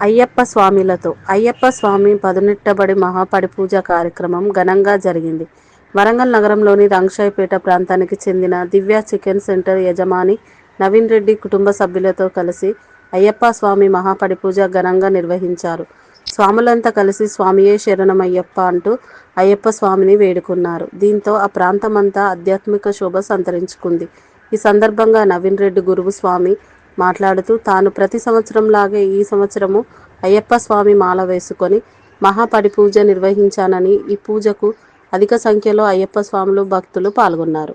అయ్యప్ప స్వామిలతో. అయ్యప్ప స్వామి పదునెట్టబడి మహాపడి పూజ కార్యక్రమం ఘనంగా జరిగింది. వరంగల్ నగరంలోని రంగశాయిపేట ప్రాంతానికి చెందిన దివ్య చికెన్ సెంటర్ యజమాని నవీన్ రెడ్డి కుటుంబ సభ్యులతో కలిసి అయ్యప్ప స్వామి మహాపడి పూజ ఘనంగా నిర్వహించారు. స్వాములంతా కలిసి స్వామియే శరణమయ్యప్ప అంటూ అయ్యప్ప స్వామిని వేడుకున్నారు. దీంతో ఆ ప్రాంతమంతా ఆధ్యాత్మిక శోభ సంతరించుకుంది. ఈ సందర్భంగా నవీన్ రెడ్డి గురువు స్వామి మాట్లాడుతూ తాను ప్రతి సంవత్సరం లాగే ఈ సంవత్సరము అయ్యప్ప స్వామి మాల వేసుకొని మహాపడి పూజ నిర్వహించానని ఈ పూజకు అధిక సంఖ్యలో అయ్యప్ప స్వాములు భక్తులు పాల్గొన్నారు.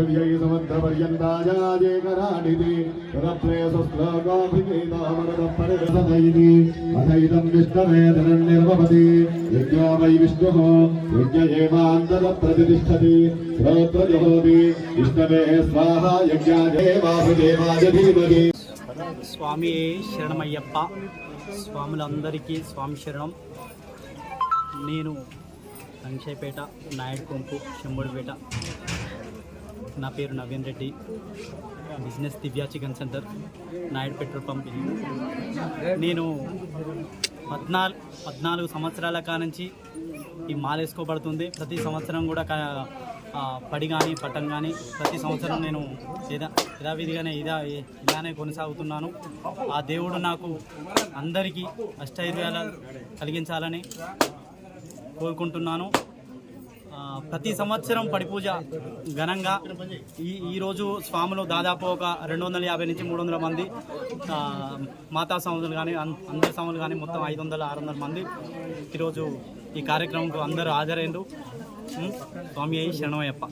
पृथिव्यै समन्तपर्यन्तायाजेकराडिति तदप्रेयसुश्लोकाभिगीतामृतपरिरसदैति अथैदं विष्णवे धनन्निर्वपति यज्ञो वै विष्णुः यज्ञ एवान्तः प्रतिष्ठति श्रोत्रजहोति विष्णवे स्वाहा यज्ञाय वासुदेवाय धीमहि స్వామి శరణమయ్యప్ప స్వాములందరికీ స్వామి శరణం నేను రంగశాయిపేట నాయుడు కొంపు శంభుడిపేట నా పేరు Naveen Reddy. Business Divya chicken centre Naidu petrol pump. నేను పద్నాలుగు పద్నాలుగు సంవత్సరాల కానుంచి ఈ మాల వేసుకోబడుతుంది. ప్రతి సంవత్సరం కూడా పడి కానీ పట్టం కానీ ప్రతి సంవత్సరం నేను యథా యథావిధిగానే ఇదా ఇలానే కొనసాగుతున్నాను. ఆ దేవుడు నాకు అందరికీ అష్టైర్యాల కలిగించాలని కోరుకుంటున్నాను. ప్రతి సంవత్సరం పడిపూజ ఘనంగా. ఈ ఈరోజు స్వాములు దాదాపు ఒక రెండు వందల యాభై నుంచి మూడు వందల మంది మాతా స్వాములు కానీ అందరి స్వాములు కానీ మొత్తం ఐదు వందల ఆరు వందల మంది ఈరోజు ఈ కార్యక్రమంకు అందరూ హాజరైండ్రు. స్వామి అయ్యి శరణమయ్యప్ప.